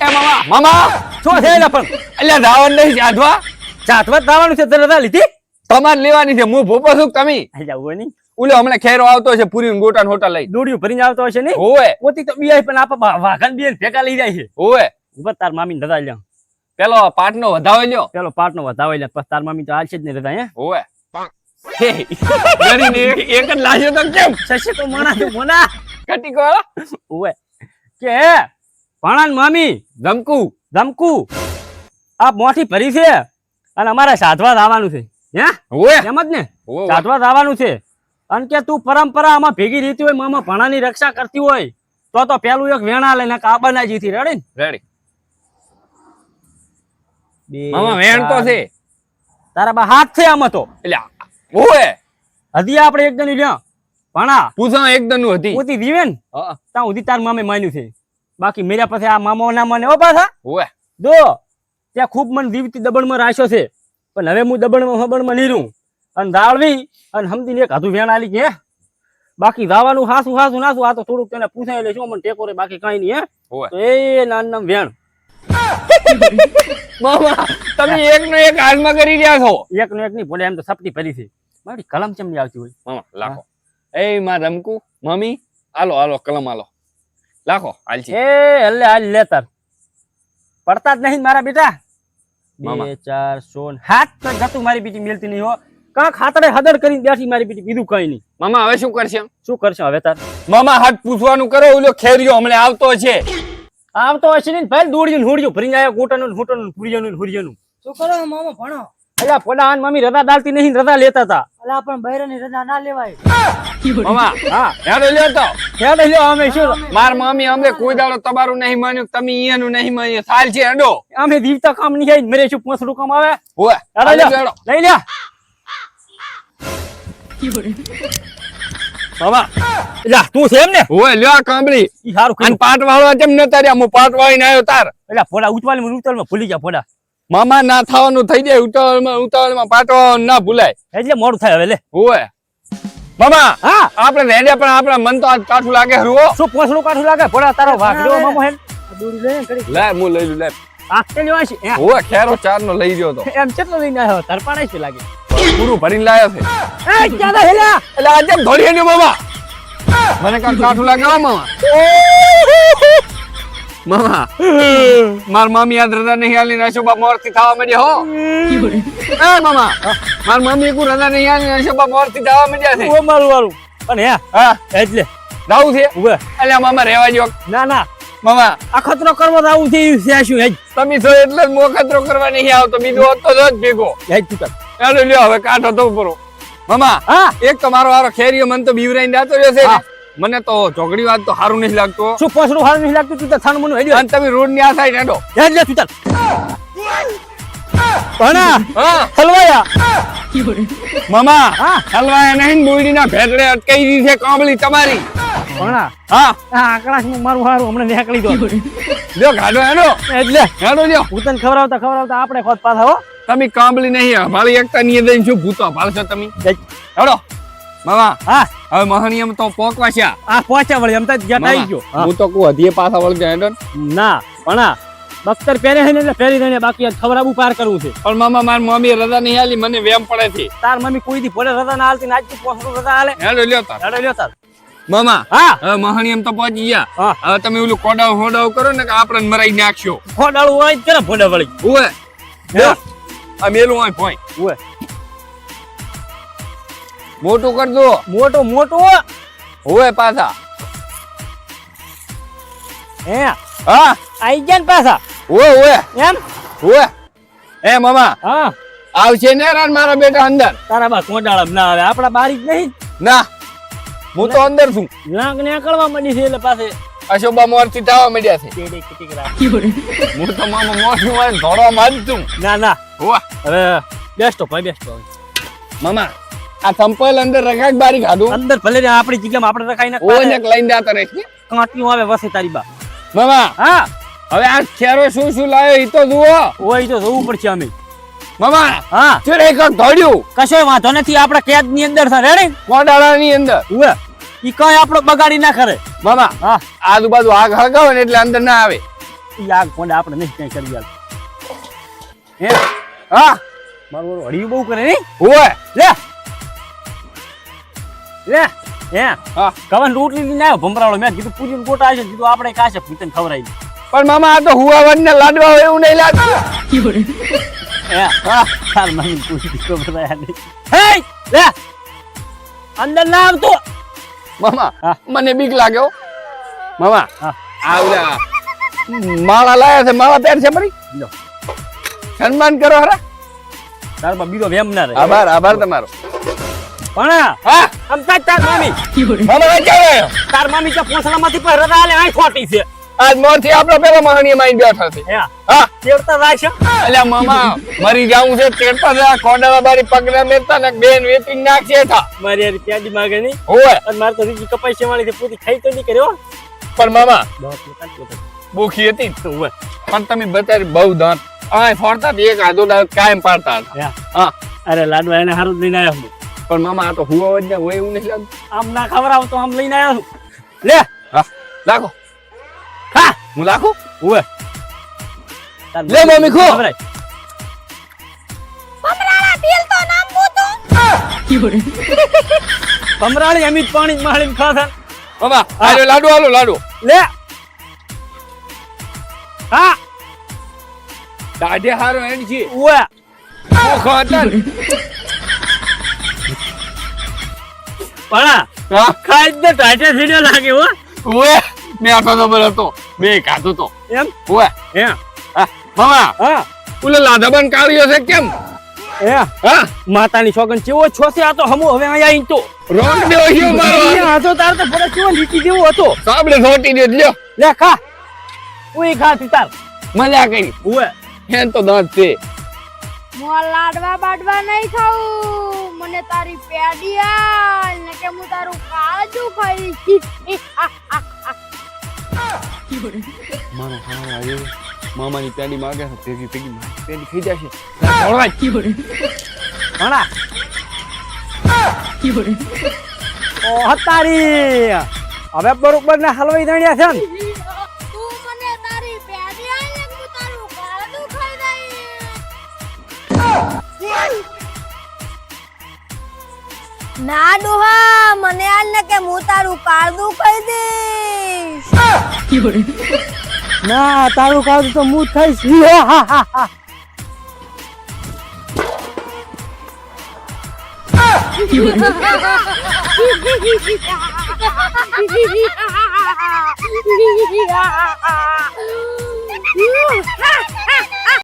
એ મામા. મામા! શું છે એટલે પણ અલ્યા ધાવણ નહીં સાધવા ચાતવા દાવાનું છે તરત લીધી? તમારે લેવાની છે હું ભૂપો છું કે તમે? નહીં. ઓલો હમણાં ખેરો આવતો છે પૂરી ગોટા ને લઈ. દોડ્યું ભરીને આવતો હશે નહીં? હોવે. પોતી તો બીઆઈ પણ આપ વાઘન બીએ ભેગા લઈ જાય છે. હોવે. ઉભર તાર મામી ને રજા લ્યો. પેલો પાટનો વધાવો લ્યો. પેલો પાટનો વધાવે લે પછી તાર મામી તો હાલશે જ નહીં રજા હે? હોવે. એક એક જ લાગ્યો તો કેમ? શશી તો મણા તો કટી કોળા ઓવે કે ભાણાન મામી ધમકુ ધમકુ. આ મોઠી ભરી છે અને અમારે સાધવા આવવાનું છે. હે? એમ જ ને? સાધવા આવવાનું છે. અને કે તું પરંપરા આમાં ભેગી રહેતી હોય મામા ભણાની રક્ષા કરતી હોય તો તો પેલું એક વેણા લઈને કાબાના જીથી રેડી. રેડી મામા વેણ તો છે. તારા બા હાથ છે આમાં તો. એટલે ઓએ હજી આપણે એક લ્યો. ભણા. પૂછા એકદમનું હતી. પોતી દીવે ને? હા, ત્યાં સુધી તાર મામે માન્યું છે. બાકી મેરા પાસે આ મામા ના મને ઓ પાછા. હોવે. જો ત્યાં ખૂબ મન દીવતી દબણમાં રાખ્યો છે. પણ હવે હું દબણમાં હબણમાં નહીં રહું અને દાળવી અને સમજીને એક હાથું વેણ આલી કે બાકી દાવાનું હાસું હાસું નાસું. આ તો થોડુંક તેને પૂછાય એટલે શું મને ટેકો રે બાકી કઈ નહીં હે. એ નાન નામ વેણ. મામા તમે એક નો એક હાલમાં કરી રહ્યા છો. એક નો એક નહીં ભલે એમ તો સપટી ભરી છે. મારી કલમ ચમની આવતી હોય? મામા લાખો. એ માં રમકુ મમ્મી આલો આલો કલમ આલો લાખો હાલજી એ હલ્લે હાલ લે તાર. પડતા જ નહીં મારા બેટા. બે ચાર સોન હાથ તો જતું મારી બીટી મેલતી નહીં હો. કાંક હાથડે હદડ કરીને બેઠી મારી બીટી બીજું કઈ નહીં. મામા હવે શું કરશે? શું કરશે હવે તાર? મામા હાથ પૂછવાનું કરો ઓલો ખેરિયો હમણાં આવતો છે. આવતો હશે ને ભાઈ દોડ્યું હોડ્યું ભરીને આવ્યા કોટનું ફૂટનું પૂરિયાનું હુરિયાનું શું કરો મામા ભણો? અલ્યા પોડા આન મમ્મી રજા ડાલતી નહીં રજા લેતા હતા અલ્યા પણ બૈરાની રજા ના લેવાય. મામા હા હેડો લ્યો તો. હેડો લ્યો અમે શું માર મમ્મી અમને કોઈ દાડો તમારું નહીં માન્યું તમે ઈયાનું નહીં માન્યું. સાલ છે હેડો. અમે દીવતા કામ નહીં આવી મેરે શું પોસડું કામ આવે? હોવે. હેડો લ્યો. લઈ લ્યા. મામા લા તું છે એમ ને? ઓય લ્યો કાંબળી. ઈ સારું અને પાટ વાળવા કેમ ન રહ્યા હું પાટ વાળીને આવ્યો તાર. એલા ફોડા ઉતવાલી ઉતવાલમાં ભૂલી ગયા ફોડા. મામા ના થવાનું થઈ જાય. ઉતાવળમાં ઉતાવળમાં પાટ ના ભૂલાય. એટલે મોડું થાય હવે લે. હોવે. મામા હા. આપણે રેડ્યા પણ આપણા મન તો આજ કાઠું લાગે હરવો શું પોસડું કાઠું લાગે? પોડા તારો વાઘડો મામો હે આ દોરી લઈને કરી. લે હું લઈ લઉં લે. આખતે લેવા છે હે. ખેરો ચાર નો લઈ ગયો તો. એમ કેટલો લઈને આવ્યો? તરપાણે છે લાગે. પૂરું ભરીને લાયો છે. એ ક્યાં હેલા? એટલે આજે ધોળી ને મામા? મને કાઠું લાગે મામા? મામા માર મામી યાદ રજા નહીં આલી નશુબા મોરથી થવા માંડ્યા હો. એ મામા માર મમ્મી કુ રજા નહીં આલી નશુબા મોરથી થવા માંડ્યા છે. ઓ મારું વાળું પણ હે. હા એટલે રાવું છે? ઉભે. અલ્યા મામા રહેવા જો ના ના. મામા અખતરો કરવો તો આવું છે છે શું હેજ? તમે છો એટલે જ મોખતરો કરવા નહીં આવતો બીજો હોત તો જ ભેગો. હેજ તું ચાલો લ્યો હવે કાઢો તો પરો મામા હા. એક તો મારો હારો ખેરીયો મન તો બીવરાઈને જાતો રહ્યો છે. મને તો ચોકડી વાત તો સારું નહીં લાગતો શું પોસડું સારું નહીં લાગતું? તું તો થાન મનું હેડ્યો. અને તમે રોડની આ સાઈડ હેડો. હેડ લે તું ભણા હા. હલવાયા. મામા હા. હલવાયા નહીં બોયડી ના ભેટડે અટકાઈ દી છે કાંબળી તમારી. ભણા. હા. આ આકડાશમાં મારું હારું હમણાં નીકળી દો લ્યો ગાડો હેડો. એટલે હેડો લ્યો. હું તને ખવડાવતા ખવડાવતા આપણે ખોદ પાછા હો. તમે કાંબળી નહીં ભાળી એકતા ની દઈને શું ભૂતો ભાળશો તમે? હેડો. મામા હા. હવે મહણિયમ તો પોકવા છે. આ પહોંચ્યા વળી એમ તો જ્યાં આવી ગયો. હું તો કહું હદીએ પાછા વળગે હેડો ના. ભણા બખ્તર પહેરે છે ને એટલે પહેરી રહીને બાકી આ પાર કરવું છે. પણ મામા મારી મમ્મી રજા નહીં આલી મને વેમ પડે છે. તાર મમ્મી કોઈ દી ભલે રજા ના હાલતી ને આજથી પોસડું રજા હાલે હેડો લ્યો તાર. હેડો લ્યો તાર. મામા હા. હવે મહણિયમ તો પહોંચી ગયા. હવે તમે ઓલું કોડાવ હોડાવ કરો ને કે આપણે મરાઈ નાખશો. ખોડાળું હોય જ કરે ભોડા વળી? ઓએ. આ મેલું હોય પોઈ ઓય મોટું કરજો. મોટું મોટું? હોય પાછા. હે? હા. આઈ ગયા ને પાછા? ઓએ ઓએ એમ? ઓએ એ મામા. હા. આવશે ને રાન મારા બેટા અંદર? તારા બા કોડાળા ના આવે. આપડા બારી જ નહીં? ના. હું તો અંદર છું. નાક ને કળવા માંડી છે એટલે પાસે અશોબા મોરથી થવા માંડ્યા છે. હું તો મામા મોઢું હોય ધોડવા માંડતું ના ના. ઓએ હવે બેસ્ટો ભાઈ બેસ્ટો મામા આ સંપલ અંદર રખાક બારી ખાધું અંદર ભલે ને આપણી જગ્યામાં આપણે રખાઈ ઓને નાખતા લઈને જાતો રહે કાંટી આવે વસે તારી બા. મામા હા. હવે આ ખેરો શું શું લાયો એ તો જુઓ. ઓય તો જોવું પડશે અમે. મામા હા. ચીડ એક ધોડ્યું કશો વાંધો નથી આપણે કેદની અંદર છે રેડી? કોડાળાની અંદર. ઉવે. ઈ કઈ આપણો બગાડી ના કરે. મામા હા. આજુબાજુ આગ હળગાવે ને એટલે અંદર ના આવે. ઈ આગ કોને આપણે નહીં કઈ કરી આલ હે? હા. મારું હળિયું બહુ કરે નહીં ઓય લે. લે હે હા. કવન રોટલી લઈને આવ્યો ભમરાળો. મેં કીધું પૂજીને ગોટા આવશે કીધું આપણે કાશે પૂતન ખવડાવી પણ મામા આ તો હુવાવન ને લાડવા હોય એવું નહીં લાગતું. હે હા તાર મમ્મી નહીં હે લે અંદર ના આવતો. મામા. મને બીક લાગ્યો મામા હા. આ ઓલા માળા લાયા છે માળા પહેર છે મરી. સન્માન કરો હરા. તાર બીજો વેમ ના રહે. આભાર આભાર તમારો. પણ હા? આમ તાજ તાર મામી. મામા કઈ તાર મામી કે પોસલામાંથી પર રજા આલે આઈ ખોટી છે. આજ મોરથી આપણો પેલો મહણીય માઈન બેઠો છે. હા? રાશ અલ્યા મામા મરી જાવું છે તેડતા જા કોડાવા બારી પગના મેરતા ને બેન વેચી નાખશે થા. મારી યાર માગે નહીં. હોય. અને મારે તો રીજી કપાઈ છે વાળી પૂરી ખાઈ તો નહીં કર્યો પણ મામા. ભૂખી હતી તો હોય. પણ તમે બતાવી બહુ દાંત. આ ફોડતા એક આદો દાંત કાયમ પાડતા હતા. હા. અરે લાડવા એને હારું જ લઈને આવ્યા હું. પણ મામા આ તો હુવા જ હોય એવું નહીં લાગતું. આમ ના ખબર તો આમ લઈને આવ્યો છું. લે! હા લાખો. હા! હું લાખું? હુવે લે મમ્મી ખો. પમરાળી એમ અમિત પાણી માળીને ખાધા મામા આલો લાડુ આલો લાડુ. લે! હા! દાઢે હારો એડ છે. ઓય ઓખો પણા હા? ખાઈ જ ટાટે સીડે લાગે હો. ઓએ મેં આટલો નંબર હતો. બે ખાધું તો. એમ? ઓએ હે મામા હા. ઓલે લાધાબન કાઢ્યો છે કેમ? એ? હા? માતાની છોકન ચેવો છો છે આ તો હમો હવે અહીંયા આઈને તો. રોંગ દે હિયો મારો. આ હતો તાર તો ફરક ચેવો લીટી જેવો હતો. સાબડે સોટી દે લ્યો. લે ખા. ઉઈ ખા તી તાર મજા કરી. ઓએ હેન તો દાંત છે. મોં લાડવા બાડવા નહીં ખાવું મને તારી પેડી આલ ને કે હું તારું કાજુ ખાઈશ. મારો ખાવા આવ્યો મામાની પેડી માગે છે ભેગી ભેગી પેડી થઈ જશે. છોડવાય ભણા ઓ હતારી. હવે બરોબર ને હલવાઈ દણ્યા છે ને? ના ડોહા મને આલ ને કે હું તારું કાળજું ખાઈ દઈશ ના તારું કાળું તો હું થઈશ હા હા હા Ha